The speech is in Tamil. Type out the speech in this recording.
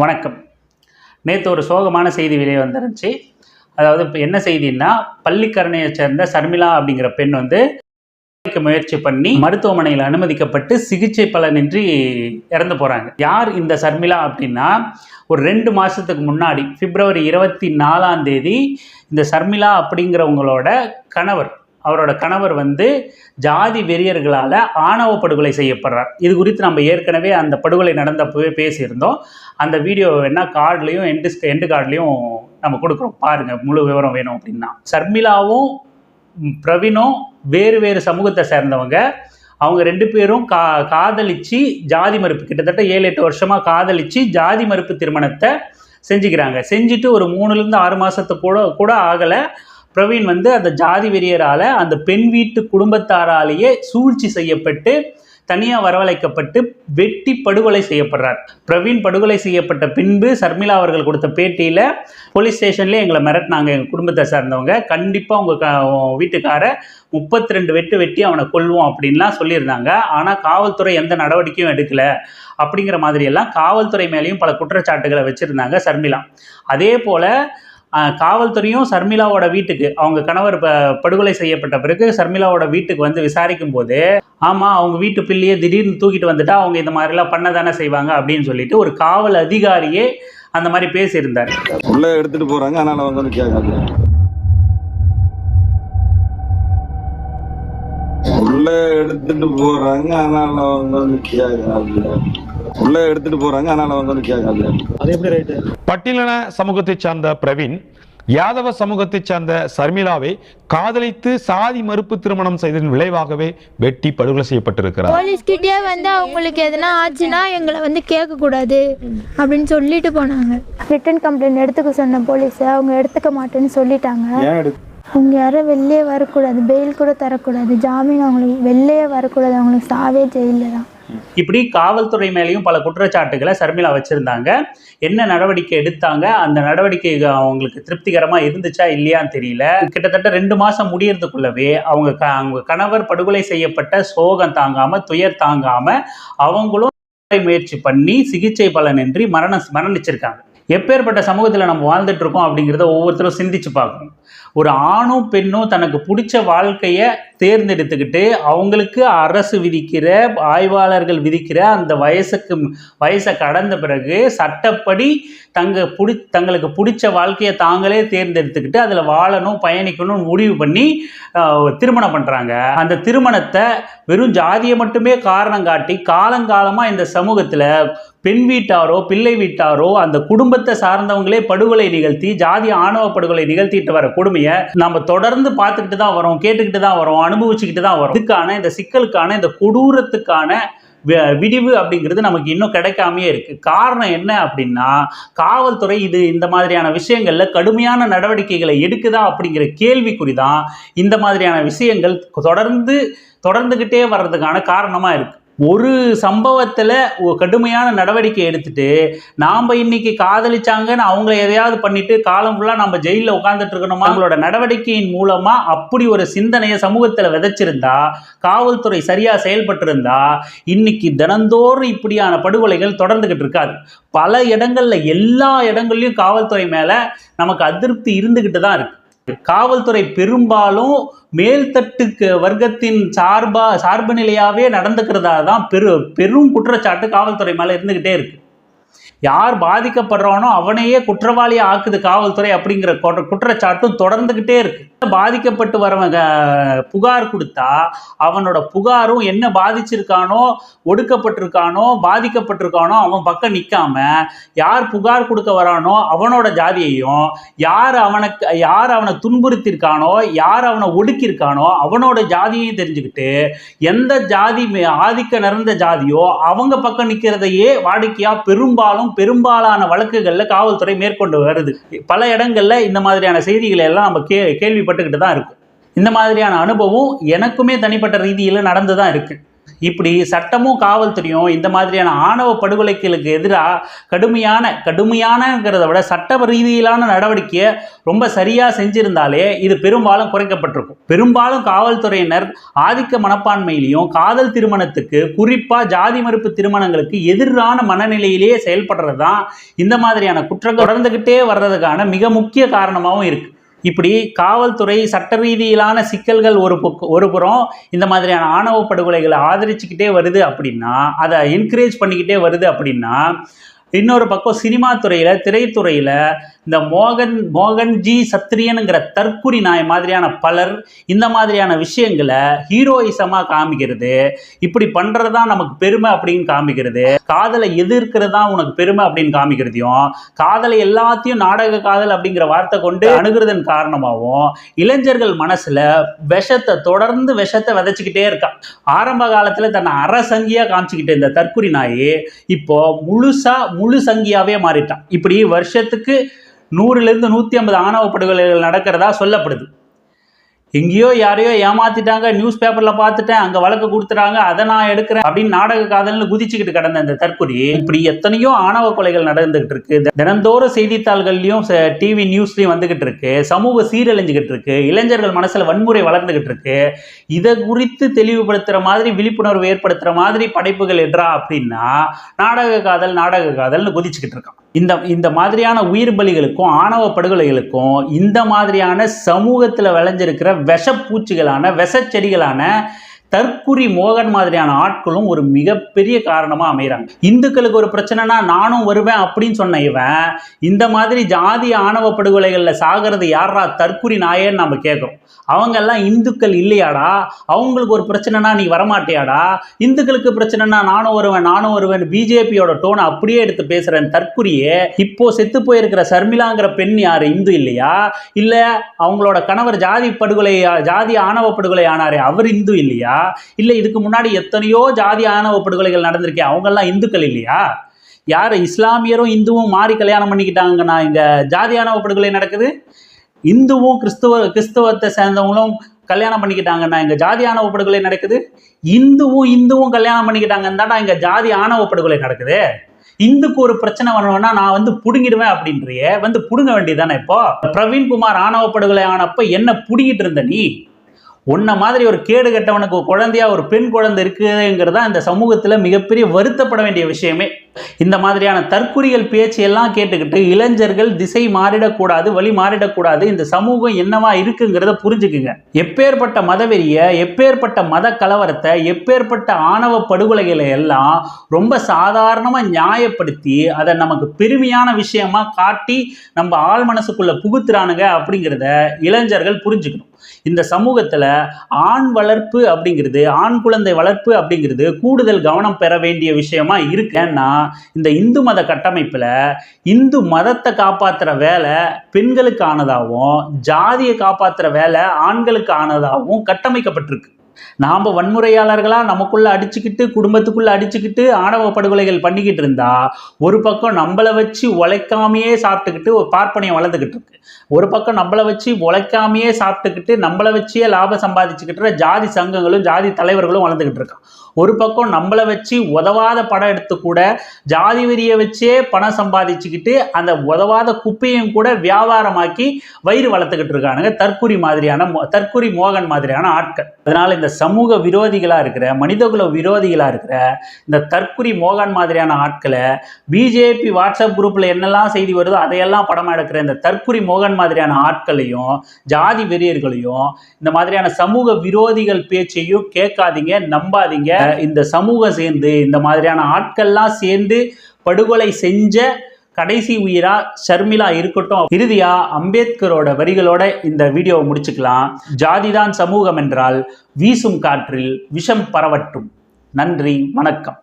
வணக்கம். நேற்று ஒரு சோகமான செய்தி வெளியே வந்துருந்துச்சு. அதாவது இப்போ என்ன செய்தின்னா பள்ளிக்கரணையை சேர்ந்த சர்மிளா அப்படிங்கிற பெண் வந்து முயற்சி பண்ணி மருத்துவமனையில் அனுமதிக்கப்பட்டு சிகிச்சை பலனின்றி இறந்து போகிறாங்க யார் இந்த சர்மிளா அப்படின்னா ஒரு ரெண்டு மாதத்துக்கு முன்னாடி பிப்ரவரி இருபத்தி நாலாம் தேதி இந்த சர்மிளா அப்படிங்கிறவங்களோட கணவர். அவரோட கணவர் வந்து ஜாதி வெறியர்களால் ஆணவ படுகொலை செய்யப்படுறார். இது குறித்து நம்ம ஏற்கனவே அந்த படுகொலை நடந்தப்பவே பேசியிருந்தோம். அந்த வீடியோ வேணால் கார்ட்லேயும் எண்டு எண்டு கார்ட்லேயும் நம்ம கொடுக்குறோம். பாருங்கள் முழு விவரம் வேணும் அப்படின்னா. சர்மிளாவும் பிரவீனும் வேறு வேறு சமூகத்தை சேர்ந்தவங்க. அவங்க ரெண்டு பேரும் கா காதலிச்சு ஜாதி மறுப்பு கிட்டத்தட்ட ஏழு எட்டு வருஷமாக காதலிச்சு ஜாதி மறுப்பு திருமணத்தை செஞ்சுக்கிறாங்க. செஞ்சுட்டு ஒரு மூணுலேருந்து ஆறு மாதத்துக்கு கூட கூட ஆகலை. பிரவீன் வந்து அந்த ஜாதி வெறியரால் அந்த பெண் வீட்டு குடும்பத்தாராலேயே சூழ்ச்சி செய்யப்பட்டு தனியாக வரவழைக்கப்பட்டு வெட்டி படுகொலை செய்யப்படுறார். பிரவீன் படுகொலை செய்யப்பட்ட பின்பு சர்மிளா அவர்கள் கொடுத்த பேட்டியில் போலீஸ் ஸ்டேஷன்லேயே எங்களை மிரட்டினாங்க எங்கள் குடும்பத்தை சார்ந்தவங்க. கண்டிப்பாக உங்கள் க வீட்டுக்கார முப்பத்தி ரெண்டு வெட்டு வெட்டி அவனை கொல்வோம் அப்படின்லாம் சொல்லியிருந்தாங்க. ஆனால் காவல்துறை எந்த நடவடிக்கையும் எடுக்கலை. அப்படிங்கிற மாதிரியெல்லாம் காவல்துறை மேலேயும் பல குற்றச்சாட்டுகளை வச்சுருந்தாங்க சர்மிளா. அதே போல் காவல்துறையும் சர்மிளாவோட வீட்டுக்கு அவங்க கணவர் படுகொலை செய்யப்பட்ட பிறகு சர்மிளாவோட வீட்டுக்கு வந்து விசாரிக்கும் போது ஆமாம் அவங்க வீட்டு பிள்ளையே திடீர்னு தூக்கிட்டு வந்துட்டா அவங்க இந்த மாதிரிலாம் பண்ண தானே செய்வாங்க அப்படின்னு சொல்லிட்டு ஒரு காவல் அதிகாரியே அந்த மாதிரி பேசியிருந்தார். உள்ள எடுத்துட்டு போறாங்க அதனால வந்து கேட்காது உள்ள எடுத்துட்டு போறாங்க அதனால வந்து கேட்காது உள்ள எடுத்துட்டு போறாங்க அதனால வந்து கேட்காது பட்டியலின சமூகத்தைச் சார்ந்த பிரவீன் யாதவ சமூகத்தைச் சார்ந்த சர்மிளாவை காதலித்து சாதி மறுப்பு திருமணம் செய்ததன் விளைவாகவே வெட்டி படுகொலை செய்யப்பட்டிருக்கிறார். போலீஸ்கிட்டே வந்து அவங்களுக்கு எதனா ஆச்சுன்னா எங்களை வந்து கேட்கக்கூடாது அப்படின்னு சொல்லிட்டு போனாங்க. ரிட்டன் கம்ப்ளைண்ட் எடுத்துக்க சொன்ன போலீஸ் அவங்க எடுத்துக்க மாட்டேன்னு சொல்லிட்டாங்க. அவங்க யாரும் வெளியே வரக்கூடாது பெயில் கூட தரக்கூடாது. ஜாமீன் அவங்களுக்கு வெளியே வரக்கூடாது அவங்களுக்கு சாவே ஜெயிலில் தான். இப்படி காவல்துறை மேலேயும் பல குற்றச்சாட்டுகளை சர்மிளா வச்சுருந்தாங்க. என்ன நடவடிக்கை எடுத்தாங்க? அந்த நடவடிக்கை அவங்களுக்கு திருப்திகரமாக இருந்துச்சா இல்லையான்னு தெரியல. கிட்டத்தட்ட ரெண்டு மாதம் முடியறதுக்குள்ளவே அவங்க க அவங்க கணவர் படுகொலை செய்யப்பட்ட சோகம் தாங்காமல் துயர் தாங்காமல் அவங்களும் முயற்சி பண்ணி சிகிச்சை பலனின்றி மரண மரணிச்சிருக்காங்க. எப்பேற்பட்ட சமூகத்தில் நம்ம வாழ்ந்துட்டு இருக்கோம் அப்படிங்கிறத ஒவ்வொருத்தரும் சிந்திச்சு பார்க்கணும். ஒரு ஆணும் பெண்ணும் தனக்கு பிடிச்ச வாழ்க்கையை தேர்ந்தெடுத்துக்கிட்டு அவங்களுக்கு அரசு விதிக்கிற ஆய்வாளர்கள் விதிக்கிற அந்த வயசுக்கு வயசை கடந்த பிறகு சட்டப்படி தங்க பிடி தங்களுக்கு பிடிச்ச வாழ்க்கையை தாங்களே தேர்ந்தெடுத்துக்கிட்டு அதில் வாழணும் பயணிக்கணும்னு முடிவு பண்ணி திருமணம் பண்ணுறாங்க அந்த திருமணத்தை வெறும் ஜாதியை மட்டுமே காரணம் காட்டி காலங்காலமாக இந்த சமூகத்தில் பெண் வீட்டாரோ பிள்ளை வீட்டாரோ அந்த குடும்பத்தை சார்ந்தவங்களே படுகொலை நிகழ்த்தி ஜாதி ஆணவ படுகொலை நிகழ்த்திட்டு வர கொடுமையை நம்ம தொடர்ந்து பார்த்துக்கிட்டு தான் வரோம் கேட்டுக்கிட்டு தான் வரோம் அனுபவிச்சுக்கிட்டு தான் வரோம். இதுக்கான இந்த சிக்கலுக்கான இந்த கொடூரத்துக்கான விடிவு அப்படிங்கிறது நமக்கு இன்னும் கிடைக்காமையே இருக்கு. காரணம் என்ன அப்படின்னா காவல்துறை இது இந்த மாதிரியான விஷயங்கள்ல கடுமையான நடவடிக்கைகளை எடுக்குதா அப்படிங்கிற கேள்விக்குறி தான் இந்த மாதிரியான விஷயங்கள் தொடர்ந்து தொடர்ந்துக்கிட்டே வர்றதுக்கான காரணமா இருக்கு. ஒரு சம்பவத்தில் கடுமையான நடவடிக்கை எடுத்துட்டு நாம் இன்னைக்கு காதலிச்சாங்கன்னு அவங்கள எதையாவது பண்ணிட்டு காலம் ஃபுல்லாக நம்ம ஜெயிலில் உட்காந்துட்டு இருக்கணுமா? அவங்களோட நடவடிக்கையின் மூலமாக அப்படி ஒரு சிந்தனையை சமூகத்தில் விதைச்சிருந்தா காவல்துறை சரியாக செயல்பட்டிருந்தா இன்னைக்கு தினந்தோறும் இப்படியான படுகொலைகள் தொடர்ந்துக்கிட்டு இருக்காது. பல இடங்களில் எல்லா இடங்கள்லையும் காவல்துறை மேலே நமக்கு அதிருப்தி இருந்துக்கிட்டு தான் இருக்குது காவல்துறை பெரும்பாலும் மேல்தட்டு வர்க்கத்தின் சார்பா சார்பு நிலையாவே நடந்துக்கிறதா தான் பெரு பெரும் குற்றச்சாட்டு காவல்துறை மேலே இருந்துக்கிட்டே இருக்கு. யார் பாதிக்கப்படுறானோ அவனையே குற்றவாளியாக ஆக்குது காவல்துறை அப்படிங்கிற குற்றச்சாட்டும் தொடர்ந்துக்கிட்டே இருக்கு. பாதிக்கப்பட்டு வரவன் புகார் கொடுத்தா அவனோட புகாரும் என்ன பாதிச்சிருக்கானோ ஒடுக்கப்பட்டிருக்கானோ பாதிக்கப்பட்டிருக்கானோ அவன் பக்கம் நிற்காம யார் புகார் கொடுக்க வரானோ அவனோட ஜாதியையும் யார் அவனுக்கு யார் அவனை துன்புறுத்தியிருக்கானோ யார் அவனை ஒடுக்கியிருக்கானோ அவனோட ஜாதியையும் தெரிஞ்சுக்கிட்டு எந்த ஜாதி மே- ஆதிக்க நிறந்த ஜாதியோ அவங்க பக்கம் நிற்கிறதையே வாடிக்கையாக பெரும்பாலும் பெரும்பாலான வழக்குகளில் காவல்துறை மேற்கொண்டு வருது. பல இடங்களில் இந்த மாதிரியான செய்திகளை எல்லாம் நம்ம கே கேள்வி கேள்விப்பட்டுக்கிட்டு தான் இருக்கும். இந்த மாதிரியான அனுபவம் எனக்குமே தனிப்பட்ட ரீதியில் நடந்து தான் இருக்குது இப்படி சட்டமும் காவல்துறையும் இந்த மாதிரியான ஆணவ படுகொலைகளுக்கு எதிராக கடுமையான கடுமையானங்கிறத விட சட்ட ரீதியிலான நடவடிக்கையை ரொம்ப சரியாக செஞ்சிருந்தாலே இது பெரும்பாலும் குறைக்கப்பட்டிருக்கும். பெரும்பாலும் காவல்துறையினர் ஆதிக்க மனப்பான்மையிலையும் காதல் திருமணத்துக்கு குறிப்பாக ஜாதி மறுப்பு திருமணங்களுக்கு எதிரான மனநிலையிலேயே செயல்படுறது தான் இந்த மாதிரியான குற்றங்கள். தொடர்ந்துக்கிட்டே வர்றதுக்கான மிக முக்கிய காரணமாகவும் இருக்குது இப்படி காவல்துறை சட்ட ரீதியிலான சிக்கல்கள் ஒரு பக்கம் ஒரு புறம் இந்த மாதிரியான ஆணவ படுகொலைகளை ஆதரிச்சுக்கிட்டே வருது அப்படின்னா அதை என்கரேஜ் பண்ணிக்கிட்டே வருது அப்படின்னா இன்னொரு பக்கம் சினிமா துறையில் திரைத்துறையில் இந்த மோகன் மோகன்ஜி சத்திரியனுங்கிற தற்குறி நாய் மாதிரியான பலர் இந்த மாதிரியான விஷயங்களை ஹீரோயிசமாக காமிக்கிறது. இப்படி பண்ணுறது தான் நமக்கு பெருமை அப்படின்னு காமிக்கிறது. காதலை எதிர்க்கிறது தான் உனக்கு பெருமை அப்படின்னு காமிக்கிறதையும் காதலை எல்லாத்தையும் நாடக காதல் அப்படிங்கிற வார்த்தை கொண்டு அணுகிறதன் காரணமாகவும் இளைஞர்கள் மனசில் விஷத்தை தொடர்ந்து விஷத்தை விதைச்சிக்கிட்டே இருக்கான். ஆரம்ப காலத்தில் தன்னை அரசங்கியாக காமிச்சிக்கிட்டு இந்த தற்குறி நாய் இப்போ முழுசாக முழு சங்கியாகவே மாறிட்டான். இப்படி வருஷத்துக்கு நூறுலேருந்து நூற்றி ஐம்பது ஆணவ படுகொலைகள் நடக்கிறதா சொல்லப்படுது. எங்கேயோ யாரையோ ஏமாத்திட்டாங்க நியூஸ் பேப்பரில் பார்த்துட்டேன் அங்கே வழக்கு கொடுத்துட்டாங்க அதை நான் எடுக்கிறேன் அப்படின்னு நாடக காதல்னு குதிச்சுக்கிட்டு கிடந்த இந்த தற்கொலை இப்படி எத்தனையோ ஆணவ கொலைகள் நடந்துகிட்டு இருக்கு. தினந்தோறும் செய்தித்தாள்கள்லையும் டிவி நியூஸ்லையும் வந்துகிட்டு இருக்கு. சமூக சீரழிஞ்சுக்கிட்டு இருக்கு. இளைஞர்கள் மனசில் வன்முறை வளர்ந்துகிட்டு இருக்கு. இதை குறித்து தெளிவுபடுத்துகிற மாதிரி விழிப்புணர்வு ஏற்படுத்துகிற மாதிரி படைப்புகள் எட்ரா அப்படின்னா நாடக காதல் நாடக காதல்னு குதிச்சுக்கிட்டு இருக்கான். இந்த இந்த மாதிரியான உயிர் பலிகளுக்கும் ஆணவ படுகொலைகளுக்கும் இந்த மாதிரியான சமூகத்தில் விளைஞ்சிருக்கிற விஷப்பூச்சிகளான விஷச்செடிகளான தற்குறி மோகன் மாதிரியான ஆட்களும் ஒரு மிகப்பெரிய காரணமாக அமைகிறாங்க இந்துக்களுக்கு ஒரு பிரச்சனைனா நானும் வருவேன் அப்படின்னு சொன்ன இவன் இந்த மாதிரி ஜாதி ஆணவ படுகொலைகளில் சாகிறது யாரா தற்குறி நாயேன்னு நம்ம கேட்குறோம் அவங்கெல்லாம் இந்துக்கள் இல்லையாடா? அவங்களுக்கு ஒரு பிரச்சனைனா நீ வரமாட்டியாடா? இந்துக்களுக்கு பிரச்சனைனா நானும் வருவேன் நானும் வருவேன் பிஜேபியோட டோனை அப்படியே எடுத்து பேசுகிறேன் தற்குறியே. இப்போ செத்து போயிருக்கிற சர்மிளாங்கிற பெண் யார்? இந்து இல்லையா? இல்லை அவங்களோட கணவர் ஜாதி படுகொலை ஜாதி ஆணவ படுகொலை ஆனாரே அவர் இந்து இல்லையா? இல்லை இதுக்கு முன்னாடி எத்தனையோ ஜாதி ஆணவ படுகொலைகள் நடந்திருக்கே அவங்கெல்லாம் இந்துக்கள் இல்லையா? யார் இஸ்லாமியரும் இந்துவும் மாறி கல்யாணம் பண்ணிக்கிட்டாங்கன்னா இங்கே ஜாதி ஆணவ படுகொலை நடக்குது? இந்துவும் கிறிஸ்துவ கிறிஸ்தவத்தை சேர்ந்தவங்களும் கல்யாணம் பண்ணிக்கிட்டாங்கன்னா இங்கே ஜாதி ஆணவ படுகொலை நடக்குது. இந்துவும் இந்துவும் கல்யாணம் பண்ணிக்கிட்டாங்கன்னு தான் இங்கே ஜாதி ஆணவ படுகொலை நடக்குது. இந்துக்கு ஒரு பிரச்சனை வரணும்னா நான் வந்து புடுங்கிடுவேன் அப்படின்றிய வந்து புடுங்க வேண்டியதானே இப்போ? பிரவீன்குமார் ஆணவ படுகொலை ஆனப்ப என்ன புடுங்கிட்டு இருந்த நீ? உன்ன மாதிரி ஒரு கேடு கெட்டவனுக்கு குழந்தையா ஒரு பெண் குழந்தை இருக்குதுங்கிறதா இந்த சமூகத்தில் மிகப்பெரிய வருத்தப்பட வேண்டிய விஷயமே. இந்த மாதிரியான தற்குறிகள் பேச்சு எல்லாம் கேட்டுக்கிட்டு இளைஞர்கள் திசை மாறிடக்கூடாது வழி மாறிடக்கூடாது இந்த சமூகம் என்னவா இருக்குங்கிறத புரிஞ்சுக்குங்க. எப்பேற்பட்ட மதவெறிய எப்பேற்பட்ட மத கலவரத்தை எப்பேற்பட்ட ஆணவ படுகொலைகளை எல்லாம் ரொம்ப சாதாரணமாக நியாயப்படுத்தி அதை நமக்கு பெருமையான விஷயமா காட்டி நம்ம ஆள் மனசுக்குள்ள புகுத்துறானுங்க அப்படிங்கிறத இளைஞர்கள் புரிஞ்சுக்கணும். இந்த சமூகத்தில் ஆண் வளர்ப்பு அப்படிங்கிறது ஆண் குழந்தை வளர்ப்பு அப்படிங்கிறது கூடுதல் கவனம் பெற வேண்டிய விஷயமா இருக்கு. ஏன்னா இந்த இந்து மத கட்டமைப்பில் இந்து மதத்தை காப்பாற்றுற வேலை பெண்களுக்கு ஆனதாகவும் ஜாதியை காப்பாற்றுற வேலை ஆண்களுக்கு ஆனதாகவும் கட்டமைக்கப்பட்டிருக்கு. நாம் வன்முறையாளர்களாக நமக்குள்ள அடிச்சுக்கிட்டு குடும்பத்துக்குள்ள அடிச்சுக்கிட்டு ஆணவ படுகொலைகள் பண்ணிக்கிட்டு இருந்தா ஒரு பக்கம் நம்மளை வச்சு உழைக்காமையே சாப்பிட்டுக்கிட்டு ஒரு பார்ப்பனையம் வளர்ந்துக்கிட்டு இருக்கு. ஒரு பக்கம் நம்மளை வச்சு உழைக்காமையே சாப்பிட்டுக்கிட்டு நம்மளை வச்சே லாபம் சம்பாதிச்சுக்கிட்டு ஜாதி சங்கங்களும் ஜாதி தலைவர்களும் வளர்ந்துக்கிட்டு இருக்கான் ஒரு பக்கம் நம்மளை வச்சு உதவாத படம் எடுத்து கூட ஜாதி வெறியை வச்சே பணம் சம்பாதிச்சுக்கிட்டு அந்த உதவாத குப்பையும் கூட வியாபாரமாக்கி வயிறு வளர்த்துக்கிட்டு இருக்கானுங்க. தற்குறி மாதிரியான மோ- தற்குறி மோகன் மாதிரியான ஆட்கள். அதனால இந்த சமூக விரோதிகளாக இருக்கிற மனிதகுல விரோதிகளாக இருக்கிற இந்த தற்குறி மோகன் மாதிரியான ஆட்களை பிஜேபி வாட்ஸ்அப் குரூப்பில் என்னெல்லாம் செய்தி வருதோ அதையெல்லாம் படமாக எடுக்கிற இந்த தற்குறி மோகன் மாதிரியான ஆட்களையும் ஜாதி வெறியர்களையும் இந்த மாதிரியான சமூக விரோதிகள் பேச்சையும் கேட்காதீங்க நம்பாதீங்க. இந்த சமூகம் சேர்ந்து இந்த மாதிரியான ஆட்கள்லாம் சேர்ந்து படுகொலை செஞ்ச கடைசி உயிரா ஷர்மிளா இருக்கட்டும். இறுதியா அம்பேத்கரோட வரிகளோட இந்த வீடியோவை முடிச்சுக்கலாம். ஜாதிதான் சமூகம் என்றால் வீசும் காற்றில் விஷம் பரவட்டும். நன்றி வணக்கம்.